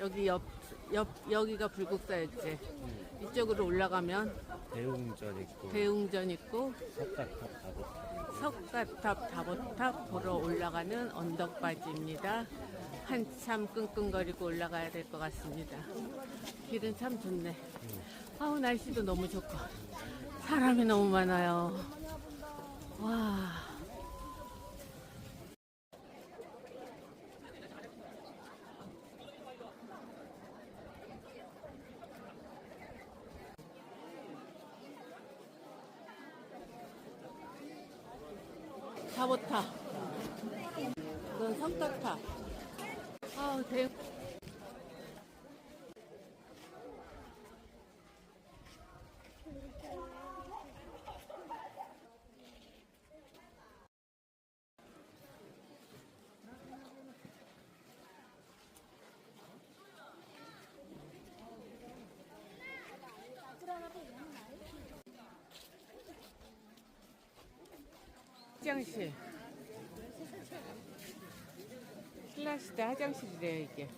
여기 옆, 옆, 여기가 불국사였지. 이쪽으로 올라가면 대웅전 있고 대웅전 있고 석가탑 다보탑 석가탑, 다보탑 보러 올라가는 언덕바지입니다. 한참 끙끙거리고 올라가야 될 것 같습니다. 길은 참 좋네. 아우, 날씨도 너무 좋고. 사람이 너무 많아요. 다보탑. 이건 석가탑. 아우, 대 화장실. 신라시대 화장실이래요, 이게.